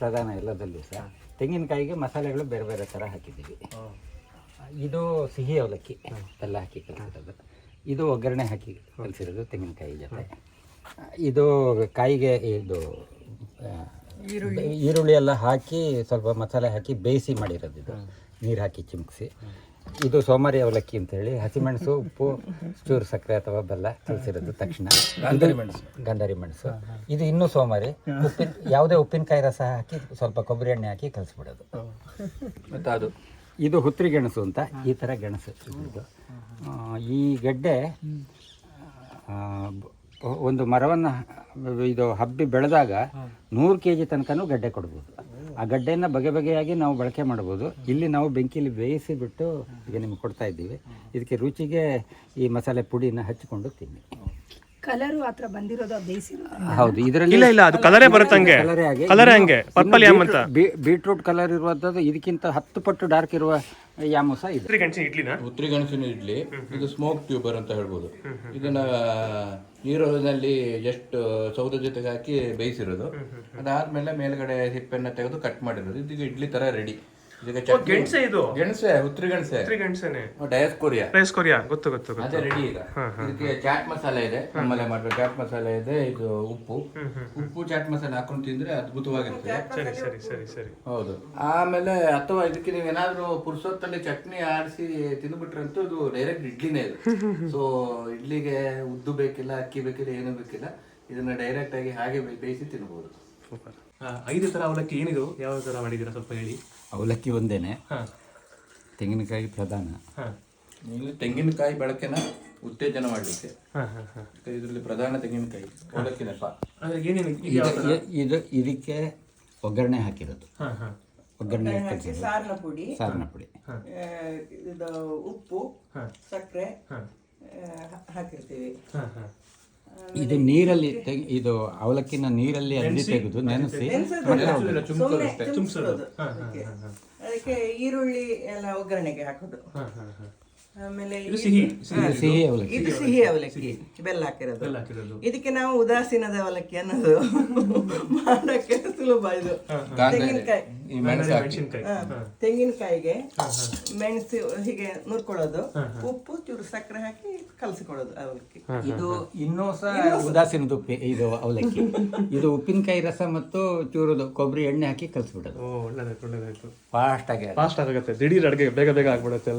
ಪ್ರಧಾನ ಎಲ್ಲದಲ್ಲಿ ಸಹ ತೆಂಗಿನಕಾಯಿಗೆ ಮಸಾಲೆಗಳು ಬೇರೆ ಬೇರೆ ಥರ ಹಾಕಿದ್ದೀವಿ. ಇದು ಸಿಹಿ ಅವಲಕ್ಕಿ ಎಲ್ಲ ಹಾಕಿ ಕಲಿಸಿರೋದು. ಇದು ಒಗ್ಗರಣೆ ಹಾಕಿ ಕಲಿಸಿರೋದು ತೆಂಗಿನಕಾಯಿ ಜೊತೆ. ಇದು ಕಾಯಿಗೆ ಇದು ಈರುಳ್ಳಿ. ಈರುಳ್ಳಿ ಎಲ್ಲ ಹಾಕಿ ಸ್ವಲ್ಪ ಮಸಾಲೆ ಹಾಕಿ ಬೇಯಿಸಿ ಮಾಡಿರೋದು ಇದು. ನೀರು ಹಾಕಿ ಚಿಮುಕಿಸಿ. ಇದು ಸೋಮಾರಿ ಅವಲಕ್ಕಿ ಅಂತ ಹೇಳಿ ಹಸಿಮೆಣಸು ಉಪ್ಪು ಚೂರು ಸಕ್ಕರೆ ಅಥವಾ ಬೆಲ್ಲ ತಿಳಿಸಿರೋದು ತಕ್ಷಣ. ಗಂಧರಿ ಮೆಣಸು. ಗಂಧರಿ ಮೆಣಸು. ಇದು ಇನ್ನೂ ಸೋಮಾರಿ. ಉಪ್ಪಿನ ಯಾವುದೇ ಉಪ್ಪಿನಕಾಯಿ ರಸ ಹಾಕಿ ಸ್ವಲ್ಪ ಕೊಬ್ಬರಿ ಎಣ್ಣೆ ಹಾಕಿ ಕಲಿಸ್ಬಿಡೋದು. ಮತ್ತು ಅದು? ಇದು ಹುತ್ರಿ ಗೆಣಸು ಅಂತ ಈ ಥರ ಗೆಣಸು ಇದು ಈ ಗೆಡ್ಡೆ ಒಂದು ಮರವನ್ನು ಇದು ಹಬ್ಬಿ ಬೆಳೆದಾಗ ನೂರು ಕೆ ಜಿ ತನಕನೂ ಗಡ್ಡೆ ಕೊಡ್ಬೋದು. ಆ ಗಡ್ಡೆಯನ್ನು ಬಗೆ ಬಗೆಯಾಗಿ ನಾವು ಬಳಕೆ ಮಾಡ್ಬೋದು ಇಲ್ಲಿ ನಾವು ಬೆಂಕಿಲಿ ಬೇಯಿಸಿ ಬಿಟ್ಟು ಈಗ ನಿಮ್ಗೆ ಕೊಡ್ತಾ ಇದ್ದೀವಿ. ಇದಕ್ಕೆ ರುಚಿಗೆ ಈ ಮಸಾಲೆ ಪುಡಿನ ಹಚ್ಚಿಕೊಂಡು ತಿನ್ನಿ. ಕಲರು ಆತರ ಬಂದಿರೋದು ಹೌದು ಇದರಲ್ಲಿ ಇಲ್ಲ ಇಲ್ಲ ಅದು ಕಲರೇ ಬರುತ್ತೆ ಹಂಗೆ ಕಲರೇ ಹಾಗೆ. ಕಲರೇ ಹಂಗೆ ಪರ್ಪಲ್ ಯಾಮ್ ಅಂತ. ಬೀಟ್ರೂಟ್ ಕಲರ್ ಇರುವಂತದ್ದು ಇದಕ್ಕಿಂತ ಹತ್ತು ಪಟ್ಟು ಡಾರ್ಕ್ ಇರುವ ಯಾಮೋಸ ಇದೆ. ಗಂಟೆ ಇಡ್ಲಿನ? ಉತ್ತರಿ ಗೆಣಸಿನ ಇಡ್ಲಿ ಇದು ಸ್ಮೋಕ್ ಟ್ಯೂಬರ್ ಅಂತ ಹೇಳ್ಬೋದು. ಇದನ್ನ ನೀರಲ್ಲಿ ಜಸ್ಟ್ ಸೌದೆ ಜೊತೆಗೆ ಹಾಕಿ ಬೇಯಿಸಿರೋದು. ಅದಾದ್ಮೇಲೆ ಮೇಲ್ಗಡೆ ಹಿಪ್ಪನ್ನ ತೆಗೆದು ಕಟ್ ಮಾಡಿರೋದು. ಇದೀಗ ಇಡ್ಲಿ ತರ ರೆಡಿ ಗೆಣಸೆ ಇದು? ಗೆಣಸೆ ಉತ್ತರ ಗೆಣಸೆ. ಉತ್ತರ ಡಯಸ್ಕೋರಿಯಾ ರೈಸ್ ಕೊರಿಯಾ ಗೊತ್ತು ಗೊತ್ತು ಗೊತ್ತು. ಅದೇ ರೆಡಿ ಈಗ. ಇದಕ್ಕೆ ಚಾಟ್ ಮಸಾಲೆ ಇದೆ. ನಮ್ಮಲ್ಲೇ ಮಾಡ್ಬೇಕು. ಚಾಟ್ ಮಸಾಲೆ ಇದೆ ಇದು ಉಪ್ಪು. ಉಪ್ಪು ಚಾಟ್ ಮಸಾಲೆ ಹಾಕೊಂಡು ತಿಂದ್ರೆ ಅದ್ಭುತವಾಗಿರುತ್ತೆ. ಸರಿ ಸರಿ ಸರಿ ಸರಿ. ಹೌದು. ಆಮೇಲೆ ಅಥವಾ ಇದಕ್ಕೆ ನೀವು ಏನಾದ್ರೂ ಪುರ್ಸೊತ್ತಲ್ಲಿ ಚಟ್ನಿ ಆಡಿಸಿ ತಿಂದ್ಬಿಟ್ರಂತೂ ಇದು ಡೈರೆಕ್ಟ್ ಇಡ್ಲಿನೇ ಇದು. ಸೊ ಇಡ್ಲಿಗೆ ಉದ್ದು ಬೇಕಿಲ್ಲ ಅಕ್ಕಿ ಬೇಕಿಲ್ಲ ಏನು ಬೇಕಿಲ್ಲ. ಇದನ್ನ ಡೈರೆಕ್ಟ್ ಆಗಿ ಹಾಗೆ ಬೇಯಿಸಿ ತಿನ್ಬೋದು. ಸೂಪರ್. ಐದು ಥರ ಅವಲಕ್ಕಿ ಏನಿದು ಯಾವ ಥರ ಮಾಡಿದ್ದೀರಾ? ಸ್ವಲ್ಪ ಹೇಳಿ. ಅವಲಕ್ಕಿ ಒಂದೇನೆ. ಹಾ. ತೆಂಗಿನಕಾಯಿ ಪ್ರಧಾನ. ಹಾ. ಇಲ್ಲಿ ತೆಂಗಿನಕಾಯಿ ಬಳಕೆನ ಉತ್ತೇಜನ ಮಾಡಲಿಕ್ಕೆ. ಹಾ ಹಾ ಹಾ. ಇದರಲ್ಲಿ ಪ್ರಧಾನ ತೆಂಗಿನಕಾಯಿ ಅವಲಕ್ಕಿ ನೆಪ. ಅಂದರೆ ಏನೇನು ಇದು? ಯಾವ ಇದಕ್ಕೆ ಒಗ್ಗರಣೆ ಹಾಕಿರೋದು. ಹಾ ಹಾ. ಒಗ್ಗರಣೆ ಹಾಕಿ ಸಾರಿನ ಪುಡಿ. ಸಾರಿನ ಪುಡಿ. ಆ, ಇದು ಉಪ್ಪು ಸಕ್ಕರೆ ಹಾ. ಹಾಕಿರ್ತೀವಿ. ಹಾ ಹಾ. ಇದು ನೀರಲ್ಲಿ ತೆಗ್- ಇದು ಅವಲಕ್ಕಿನ ನೀರಲ್ಲಿ ಅದ್ದಿ ತೆಗೆದು ನೆನೆಸಿ. ಸುಮ್ಮನೆ ಅದಕ್ಕೆ. ಈರುಳ್ಳಿ ಎಲ್ಲ ಒಗ್ಗರಣೆಗೆ ಹಾಕೋದು. ಹಾ ಹಾ ಹಾ. ಆಮೇಲೆ ಇದು ಸಿಹಿ ಸಿಹಿ ಅವಲಕ್ಕಿ. ಇದು ಸಿಹಿ ಅವಲಕ್ಕಿ ಬೆಲ್ಲ ಹಾಕಿರೋದು. ಇದಕ್ಕೆ ನಾವು ಉದಾಸೀನದ ಅವಲಕ್ಕಿ ಅನ್ನೋದು ಮಾಡಕ್ಕೆ ಸುಲಭ ಇದು. ತೆಂಗಿನಕಾಯಿ. ತೆಂಗಿನಕಾಯಿಗೆ ಮೆಣಸು ಹೀಗೆ ನುರ್ಕೊಳ್ಳೋದು. ಉಪ್ಪು ಚೂರು ಸಕ್ಕರೆ ಹಾಕಿ ಕಲಸಿಕೊಳ್ಳೋದು ಅವಲಕ್ಕಿ. ಇದು ಇನ್ನೂ ಸಹ ಉದಾಸೀನದ ಉಪ್ಪಿ ಇದು ಅವಲಕ್ಕಿ. ಇದು ಉಪ್ಪಿನಕಾಯಿ ರಸ ಮತ್ತು ಚೂರುದು ಕೊಬ್ಬರಿ ಎಣ್ಣೆ ಹಾಕಿ ಕಲಸಿಬಿಡೋದು. ಫಾಸ್ಟ್ ಆಗಿ ಫಾಸ್ಟ್ ಆಗುತ್ತೆ. ದಿಢೀರ್ ಅಡುಗೆ ಬೇಗ ಬೇಗ ಆಗ್ಬಿಡುತ್ತೆ